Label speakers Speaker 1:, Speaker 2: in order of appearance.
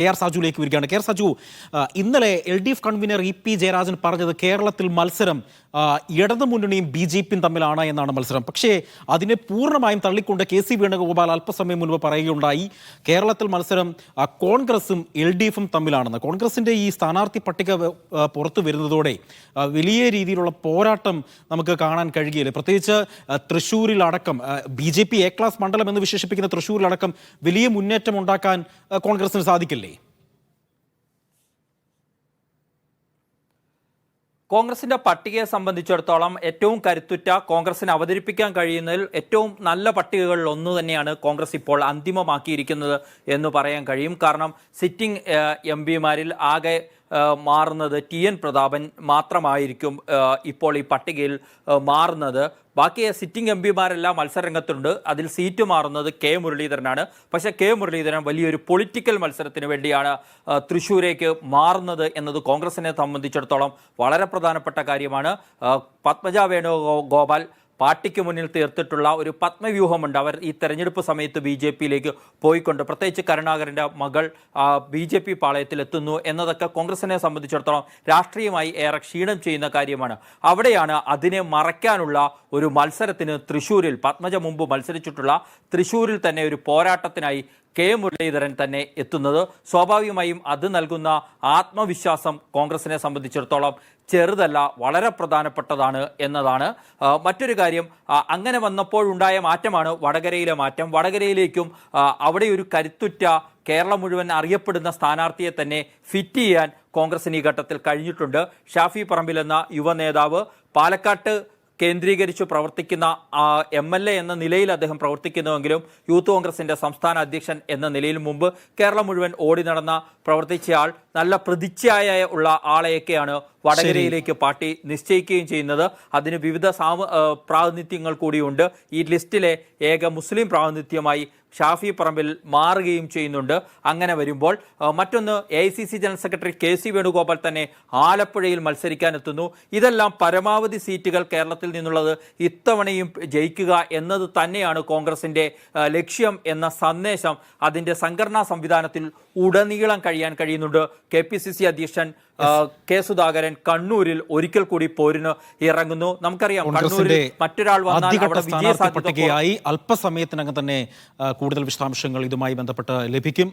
Speaker 1: K R സാജുവിലേക്ക് വരികയാണ്. K R Saju ഇന്നലെ L D F convener E P Jayarajan പറഞ്ഞത് കേരളത്തിൽ മത്സരം ഇടതു മുന്നണിയും ബി ജെ പിയും തമ്മിലാണ് എന്നാണ് മത്സരം. പക്ഷേ അതിനെ പൂർണമായും തള്ളിക്കൊണ്ട് കെ സി വേണുഗോപാൽ അല്പസമയം മുൻപ് പറയുകയുണ്ടായി കേരളത്തിൽ മത്സരം കോൺഗ്രസും എൽ ഡി എഫും തമ്മിലാണെന്ന്. കോൺഗ്രസിന്റെ ഈ സ്ഥാനാർത്ഥി പട്ടിക പുറത്തു വരുന്നതോടെ വലിയ രീതിയിലുള്ള പോരാട്ടം നമുക്ക് കാണാൻ കഴിയുകയില്ല. പ്രത്യേകിച്ച് തൃശ്ശൂരിലടക്കം B J P A class മണ്ഡലം എന്ന് വിശേഷിപ്പിക്കുന്ന തൃശ്ശൂരിലടക്കം വലിയ മുന്നേറ്റം ഉണ്ടാക്കാൻ കോൺഗ്രസിന് സാധിക്കില്ലേ?
Speaker 2: കോൺഗ്രസിന്റെ പട്ടികയെ സംബന്ധിച്ചിടത്തോളം ഏറ്റവും കരുത്തുറ്റ കോൺഗ്രസിന് അവതരിപ്പിക്കാൻ കഴിയുന്നതിൽ ഏറ്റവും നല്ല പട്ടികകളിൽ ഒന്ന് തന്നെയാണ് കോൺഗ്രസ് ഇപ്പോൾ അന്തിമമാക്കിയിരിക്കുന്നത് എന്ന് പറയാൻ കഴിയും. കാരണം സിറ്റിംഗ് എം പിമാരിൽ ആകെ മാറുന്നത് ടി എൻ പ്രതാപൻ മാത്രമായിരിക്കും ഇപ്പോൾ ഈ പട്ടികയിൽ മാറുന്നത്. ബാക്കി സിറ്റിംഗ് എം പിമാരെല്ലാം മത്സരരംഗത്തുണ്ട്. അതിൽ സീറ്റ് മാറുന്നത് കെ മുരളീധരനാണ്. പക്ഷേ കെ മുരളീധരൻ വലിയൊരു പൊളിറ്റിക്കൽ മത്സരത്തിന് വേണ്ടിയാണ് തൃശ്ശൂരേക്ക് മാറുന്നത് എന്നത് കോൺഗ്രസിനെ സംബന്ധിച്ചിടത്തോളം വളരെ പ്രധാനപ്പെട്ട കാര്യമാണ്. പത്മജ വേണുഗോപാൽ പാർട്ടിക്ക് മുന്നിൽ തീർത്തിട്ടുള്ള ഒരു പത്മവ്യൂഹമുണ്ട്. അവർ ഈ തെരഞ്ഞെടുപ്പ് സമയത്ത് ബി ജെ പിയിലേക്ക് പോയിക്കൊണ്ട് പ്രത്യേകിച്ച് കരുണാകരന്റെ മകൾ ബി ജെ പി പാളയത്തിൽ എത്തുന്നു എന്നതൊക്കെ കോൺഗ്രസിനെ സംബന്ധിച്ചിടത്തോളം രാഷ്ട്രീയമായി ഏറെ ക്ഷീണം ചെയ്യുന്ന കാര്യമാണ്. അവിടെയാണ് അതിനെ മറയ്ക്കാനുള്ള ഒരു മത്സരത്തിന് തൃശ്ശൂരിൽ പത്മജ മുമ്പ് മത്സരിച്ചിട്ടുള്ള തൃശ്ശൂരിൽ തന്നെ ഒരു പോരാട്ടത്തിനായി കെ മുരളീധരൻ തന്നെ എത്തുന്നത്. സ്വാഭാവികമായും അത് നൽകുന്ന ആത്മവിശ്വാസം കോൺഗ്രസിനെ സംബന്ധിച്ചിടത്തോളം ചെറുതല്ല വളരെ പ്രധാനപ്പെട്ടതാണ് എന്നതാണ്. മറ്റൊരു കാര്യം അങ്ങനെ വന്നപ്പോഴുണ്ടായ മാറ്റമാണ് വടകരയിലെ മാറ്റം. വടകരയിലേക്കും അവിടെ ഒരു കരുത്തുറ്റ കേരളം മുഴുവൻ അറിയപ്പെടുന്ന സ്ഥാനാർത്ഥിയെ തന്നെ ഫിറ്റ് ചെയ്യാൻ കോൺഗ്രസിന് ഈ ഘട്ടത്തിൽ കഴിഞ്ഞിട്ടുണ്ട്. ഷാഫി പറമ്പിൽ എന്ന യുവ നേതാവ് പാലക്കാട്ട് കേന്ദ്രീകരിച്ച് പ്രവർത്തിക്കുന്ന എം എൽ എ എന്ന നിലയിൽ അദ്ദേഹം പ്രവർത്തിക്കുന്നുവെങ്കിലും യൂത്ത് കോൺഗ്രസിന്റെ സംസ്ഥാന അധ്യക്ഷൻ എന്ന നിലയിൽ മുമ്പ് കേരളം മുഴുവൻ ഓടി നടന്ന പ്രവർത്തിച്ചയാൾ നല്ല പ്രതിച്ഛായ ഉള്ള ആളെയൊക്കെയാണ് വടകരയിലേക്ക് പാർട്ടി നിശ്ചയിക്കുകയും ചെയ്യുന്നത്. അതിന് വിവിധ സാമ പ്രാതിനിധ്യങ്ങൾ കൂടിയുണ്ട്. ഈ ലിസ്റ്റിലെ ഏക മുസ്ലിം പ്രാതിനിധ്യമായി ഷാഫി പറമ്പിൽ മാറുകയും ചെയ്യുന്നുണ്ട്. അങ്ങനെ വരുമ്പോൾ മറ്റൊന്ന് A I C C general secretary K C Venugopal തന്നെ ആലപ്പുഴയിൽ മത്സരിക്കാൻ എത്തുന്നു. ഇതെല്ലാം പരമാവധി സീറ്റുകൾ കേരളത്തിൽ നിന്നുള്ളത് ഇത്തവണയും ജയിക്കുക എന്നത് തന്നെയാണ് കോൺഗ്രസിന്റെ ലക്ഷ്യം എന്ന സന്ദേശം. അതിന്റെ സംഘടനാ സംവിധാനത്തിൽ ഉടനീളം കഴിയാൻ കഴിയുന്നുണ്ട്. കെ പി സി സി അധ്യക്ഷൻ കെ സുധാകരൻ കണ്ണൂരിൽ ഒരിക്കൽ കൂടി പോരിന് ഇറങ്ങുന്നു. നമുക്കറിയാം കണ്ണൂരിൽ മറ്റൊരാൾ വന്നാൽ അവിടെ വിജയ
Speaker 1: അല്പസമയത്തിനകം തന്നെ കൂടുതൽ വിശദാംശങ്ങൾ ഇതുമായി ബന്ധപ്പെട്ട് ലഭിക്കും.